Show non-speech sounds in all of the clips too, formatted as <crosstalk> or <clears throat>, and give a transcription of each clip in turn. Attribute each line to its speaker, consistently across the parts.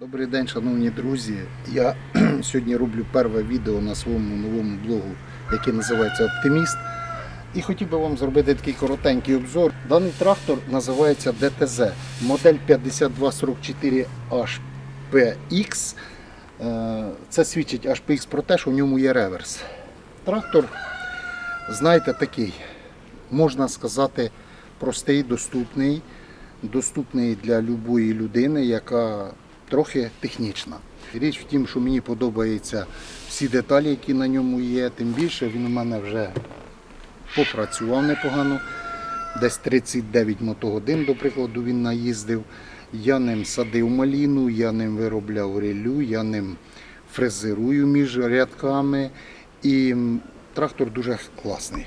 Speaker 1: Добрий день, шановні друзі. Я <clears throat> сьогодні роблю перше відео на своєму новому блогу, який називається Оптиміст. І хотів би вам зробити такий коротенький обзор. Даний трактор називається ДТЗ, модель 5244HPX. Е, Це свідчить HPX про те, що в ньому є реверс. Трактор, знаєте, такий, можна сказати, простий, доступний, доступний для будь-якої людини, яка трохи технічна. Річ в тім, що мені подобаються всі деталі, які на ньому є, тим більше він у мене вже попрацював непогано. Десь 39 мотогодин, до прикладу, він наїздив. Я ним садив маліну, я ним виробляв релю, я ним фрезерую між рядками. І трактор дуже класний.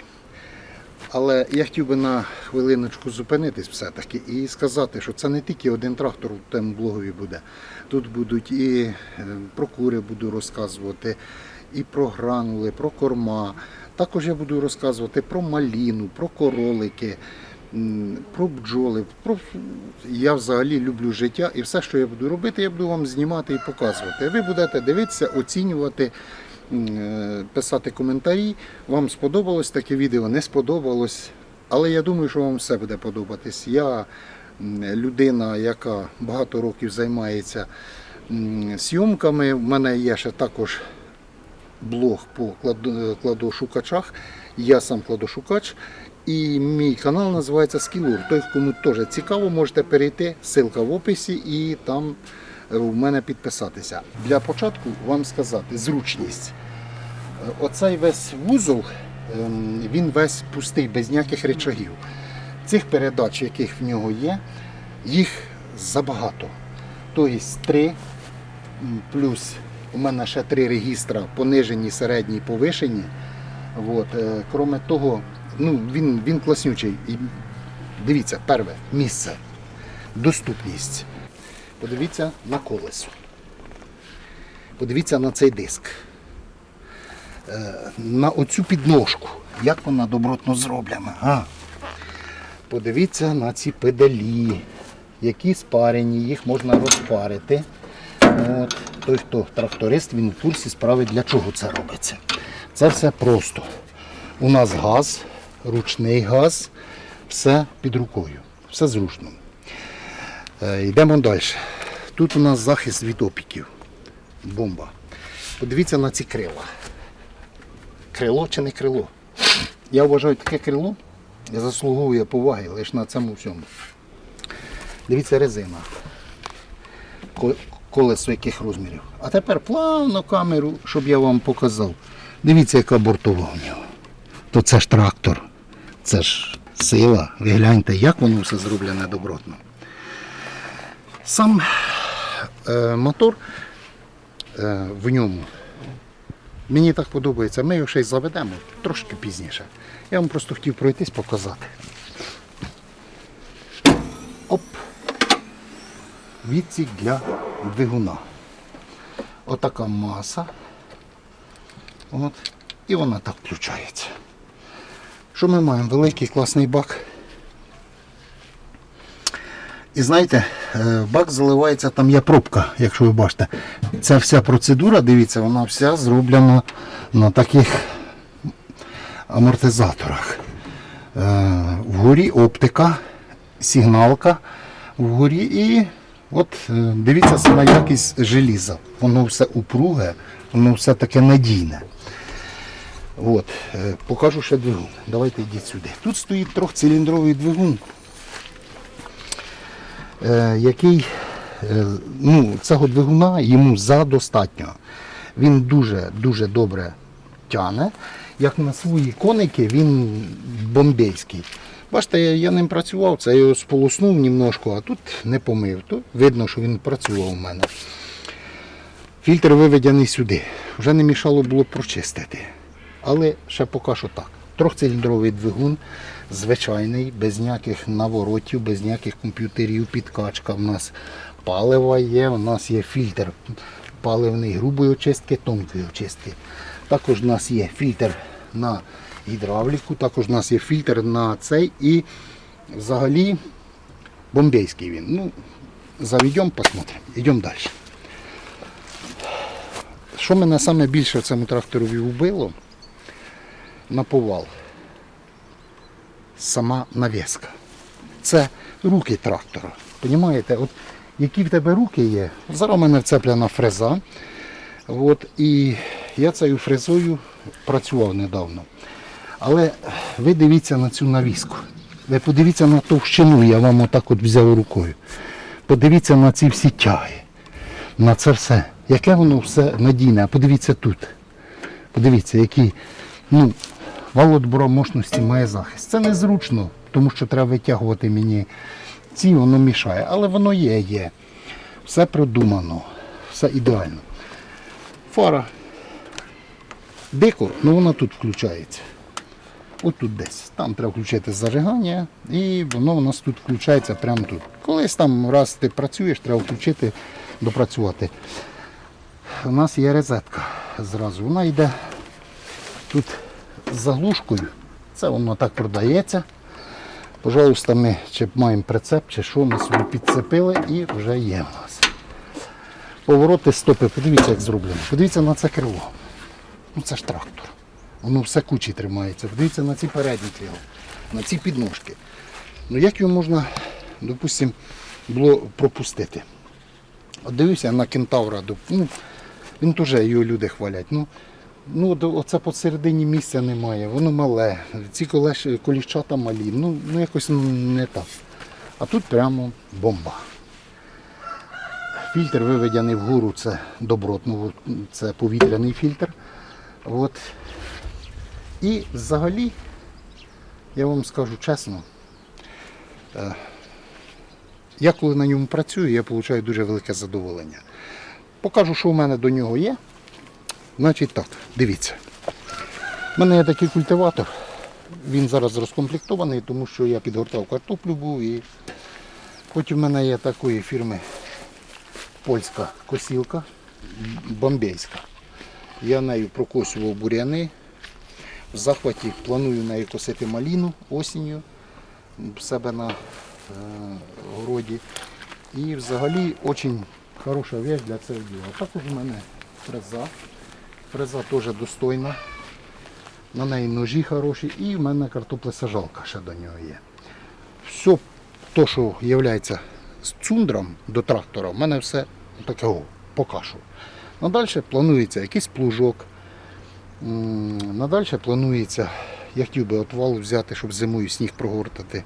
Speaker 1: Але я хотів би на хвилиночку зупинитись все-таки і сказати, що це не тільки один трактор в тому блогові буде. Тут будуть і е, про кури буду розказувати, і про гранули, про корма. Також я буду розказувати про маліну, про королики, про бджоли. Про... Я взагалі люблю життя і все, що я буду робити, я буду вам знімати і показувати. Ви будете дивитися, оцінювати писати коментарі. Вам сподобалось таке відео, не сподобалось. Але я думаю, що вам все буде подобатись. Я людина, яка багато років займається зйомками. У мене є ще також блог по кладошукачах. Я сам кладошукач. І мій канал називається Скілур. Той, кому теж цікаво, можете перейти. Ссылка в описі і там у мене підписатися. Для початку вам сказати зручність. Е, Оцей весь вузол, ем, він весь пустий, без ніяких речагів. Цих передач, яких в нього є, їх забагато. Тобто три плюс у мене ще три регістра понижені, середні, повишені. От, е, кроме того, ну, він, він класнючий. І дивіться, перше місце. Доступність. Подивіться на колесо. Подивіться на цей диск. Е, на оцю підножку. Як вона добротно зроблена. А? Подивіться на ці педалі, які спарені, їх можна розпарити. От. Той, хто тракторист, він в курсі справи, для чого це робиться. Це все просто. У нас газ, ручний газ, все під рукою, все зручно. Е, Йдемо далі. Тут у нас захист від опіків. Бомба. Подивіться на ці крила. Крило чи не крило? Я вважаю, таке крило заслуговує поваги лише на цьому всьому. Дивіться резина. Колесо яких розмірів. А тепер плавно камеру, щоб я вам показав. Дивіться, яка бортова у нього. То це ж трактор. Це ж сила. Ви гляньте, як воно все зроблене добротно. Сам е, мотор е, в ньому. Мені так подобається. Ми його ще й заведемо трошки пізніше. Я вам просто хотів пройтись, показати. Оп. Відсік для двигуна. Отака маса. От. І вона так включається. Що ми маємо? Великий класний бак. І знаєте, е, бак заливається, там є пробка, якщо ви бачите. Ця вся процедура, дивіться, вона вся зроблена на таких амортизаторах. Е, Вгорі оптика, сигналка вгорі і от е, дивіться сама якість желіза. Воно все упруге, воно все таке надійне. От, покажу ще двигун. Давайте йдіть сюди. Тут стоїть трьохциліндровий двигун який е, ну, цього двигуна йому задостатньо. Він дуже-дуже добре тяне. Як на свої коники, він бомбейський. Бачите, я, ним працював, це я його сполоснув немножко, а тут не помив. То видно, що він працював у мене. Фільтр виведений сюди. Вже не мішало було прочистити. Але ще поки що так. Трьохциліндровий двигун, звичайний, без ніяких наворотів, без ніяких комп'ютерів, підкачка. У нас палива є, у нас є фільтр паливний грубої очистки, тонкої очистки. Також у нас є фільтр на гідравліку, також у нас є фільтр на цей і взагалі бомбейський він. Ну, заведемо, посмотримо. Йдемо далі. що мене саме більше в цьому тракторові вбило на повал. Сама навіска. Це руки трактора. Понімаєте, от які в тебе руки є, зараз у мене вцепляна фреза. От, і я цією фрезою працював недавно. Але ви дивіться на цю навіску. Ви подивіться на товщину, я вам отак от взяв рукою. Подивіться на ці всі тяги, на це все. Яке воно все надійне. Подивіться тут. Подивіться, який ну, вал мощності має захист. Це незручно, тому що треба витягувати мені ці, воно мішає. Але воно є, є. Все продумано, все ідеально. Фара. Дико, ну вона тут включається. От тут десь. Там треба включити зажигання, і воно у нас тут включається прямо тут. Колись там раз ти працюєш, треба включити, допрацювати. У нас є розетка зразу. Вона йде тут з заглушкою. Це воно так продається. Пожалуйста, ми чи маємо прицеп, чи що, ми собі підцепили і вже є в нас. Повороти, стопи, подивіться, як зроблено. Подивіться на це крило. Ну це ж трактор. Воно все кучі тримається. Подивіться на ці передні крила, на ці підножки. Ну як його можна, допустимо, було пропустити? От дивився на кентавра, ну, він теж його люди хвалять. Ну, ну оце посередині місця немає, воно мале, ці колеш, коліщата малі, ну, ну якось не так. А тут прямо бомба. Фільтр виведений вгору, це добротно, це повітряний фільтр. От. І взагалі, я вам скажу чесно, е, я коли на ньому працюю, я отримую дуже велике задоволення. Покажу, що в мене до нього є. Значить так, дивіться. У мене є такий культиватор. Він зараз розкомплектований, тому що я підгортав картоплю був і потім в мене є такої фірми польська косілка, бомбейська. Я нею прокосював буряни. В захваті планую нею косити маліну осінню в себе на е, городі. І взагалі дуже хороша вещь для цього діла. Також у мене фреза. Фреза теж достойна. На неї ножі хороші і в мене картоплесажалка ще до нього є. Все те, що є з цундром до трактора, в мене все такого покашу. Надалі планується якийсь плужок. Надалі планується, я хотів би отвал взяти, щоб зимою сніг прогортати,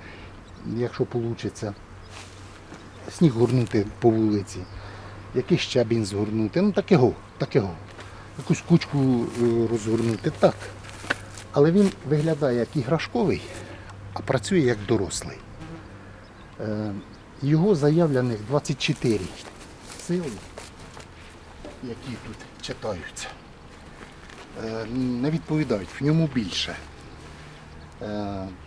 Speaker 1: якщо вийде. Сніг горнути по вулиці, якийсь щебінь згорнути, ну такого, такого. Якусь кучку е, розгорнути, так. Але він виглядає як іграшковий, а працює як дорослий. Е, Його заявлених 24 сили, які тут читаються, е, не відповідають, в ньому більше.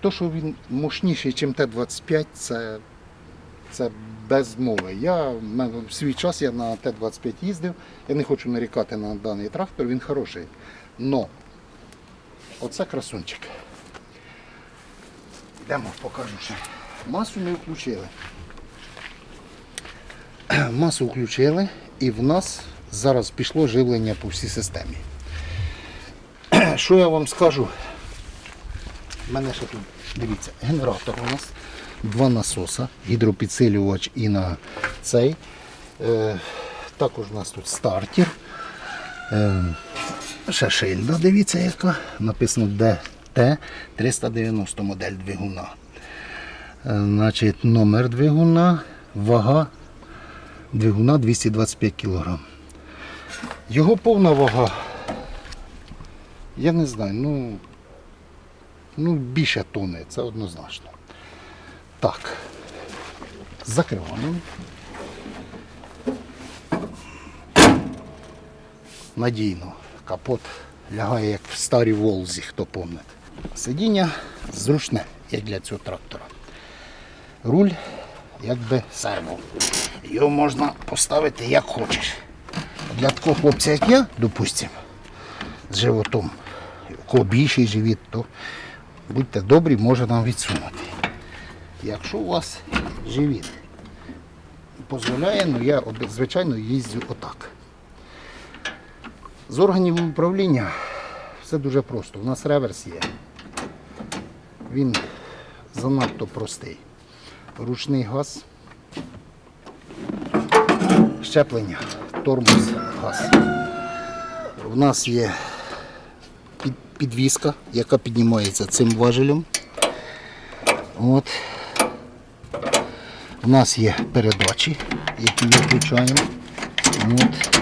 Speaker 1: То, що він мощніший, ніж Т-25, це, це без мови. Я, в свій час я на Т-25 їздив, я не хочу нарікати на даний трактор, він хороший. Но оце красунчик. Йдемо, покажу ще. Масу ми включили. <clears throat> Масу включили і в нас зараз пішло живлення по всій системі. <clears throat> Що я вам скажу? У мене ще тут, дивіться, генератор у нас, два насоса, гідропідсилювач і на цей. Е, також у нас тут стартер. Е, ще шильда, дивіться яка. Написано ДТ 390 модель двигуна. Е, значить, номер двигуна, вага двигуна 225 кг. Його повна вага, я не знаю, ну, ну більше тони, це однозначно. Так, закриваємо. Надійно. Капот лягає як в старій Волзі, хто пам'ятає. Сидіння зручне, як для цього трактора. Руль якби серво. Його можна поставити як хочеш. Для такого хлопця, як я, допустимо, з животом, у кого більший живіт, то будьте добрі, може нам відсунути. Якщо у вас живіт дозволяє, ну я звичайно їздю отак. З органів управління все дуже просто. У нас реверс є. Він занадто простий. Ручний газ, щеплення, тормоз, газ. У нас є підвіска, яка піднімається цим важелем. От. У нас є передачі, які ми включаємо. От.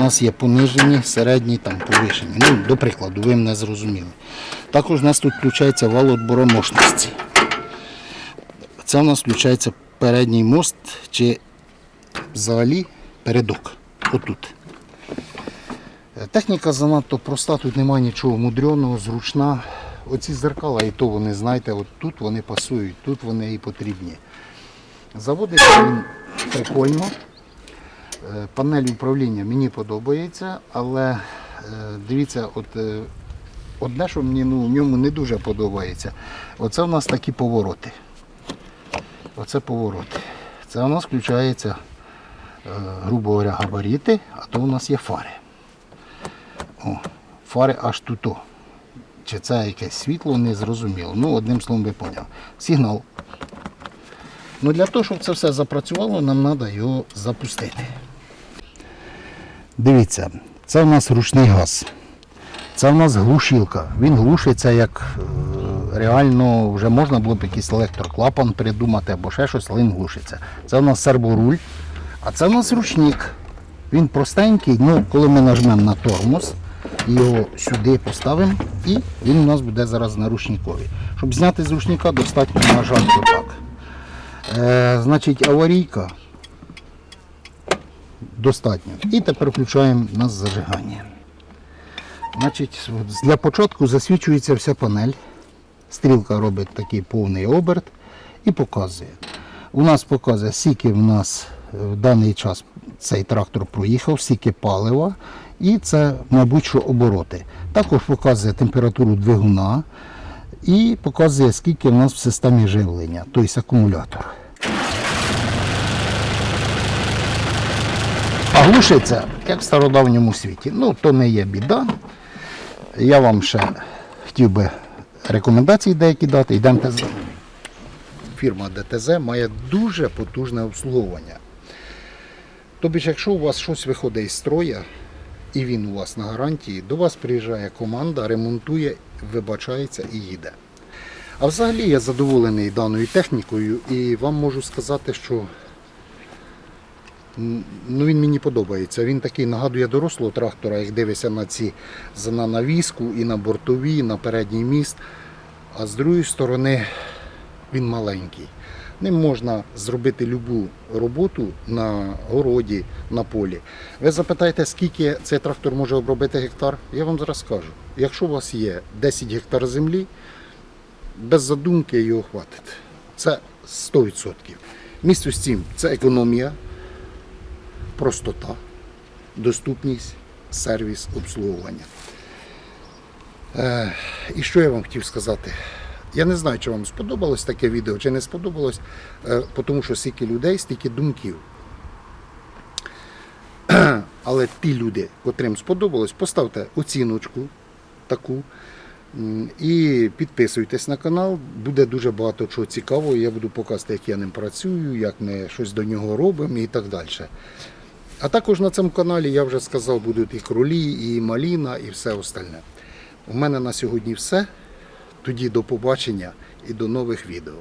Speaker 1: У нас є понижені, середні, там, повишені. Ну, до прикладу, ви мене зрозуміли. Також у нас тут включається вал відбору мощності. Це у нас включається передній мост чи взагалі передок. Отут. Е, Техніка занадто проста, тут немає нічого мудреного, зручна. Оці зеркала, і то вони, знаєте, от тут вони пасують, тут вони і потрібні. Заводиться він прикольно. Е, Панель управління мені подобається, але е, дивіться, от одне, що мені ну, в ньому не дуже подобається, оце у нас такі повороти. Оце повороти. Це у нас включається, грубо говоря, габаріти, а то у нас є фари. О, фари аж тут. Чи це якесь світло, не зрозуміло. Ну, одним словом, ви поняли. Сигнал. Ну, для того, щоб це все запрацювало, нам треба його запустити. Дивіться, це у нас ручний газ. Це у нас глушилка. Він глушиться як е, реально вже можна було б якийсь електроклапан придумати або ще щось, але він глушиться. Це у нас серворуль, а це у нас ручник. Він простенький, ну коли ми нажмемо на тормоз, його сюди поставимо і він у нас буде зараз на ручникові. Щоб зняти з ручника, достатньо нажати отак. Е, значить, аварійка достатньо. І тепер включаємо на зажигання. Значить, для початку засвічується вся панель. Стрілка робить такий повний оберт і показує. У нас показує, скільки в нас в даний час цей трактор проїхав, скільки палива, і це, мабуть, обороти. Також показує температуру двигуна і показує, скільки в нас в системі живлення, тобто акумулятор. А глушиться, як в стародавньому світі. Ну, то не є біда. Я вам ще хотів би рекомендації деякі дати. Йдемте за. Фірма ДТЗ має дуже потужне обслуговування. Тобто, якщо у вас щось виходить із строя, і він у вас на гарантії, до вас приїжджає команда, ремонтує, вибачається і їде. А взагалі я задоволений даною технікою і вам можу сказати, що Ну, він мені подобається. Він такий нагадує дорослого трактора, як дивишся на ці на навіску і на бортові, і на передній міст. А з другої сторони він маленький. Ним можна зробити любу роботу на городі, на полі. Ви запитаєте, скільки цей трактор може обробити гектар? Я вам зараз скажу. Якщо у вас є 10 гектар землі, без задумки його хватить. Це 100%. Місто з цим це економія, простота, доступність, сервіс, обслуговування. Е, і що я вам хотів сказати? Я не знаю, чи вам сподобалось таке відео, чи не сподобалось, е, тому що стільки людей, стільки думків. <clears throat> Але ті люди, котрим сподобалось, поставте оціночку таку і підписуйтесь на канал. Буде дуже багато чого цікавого. Я буду показувати, як я ним працюю, як ми щось до нього робимо і так далі. А також на цьому каналі я вже сказав, будуть і кролі, і маліна, і все остальне. У мене на сьогодні все. Тоді до побачення і до нових відео.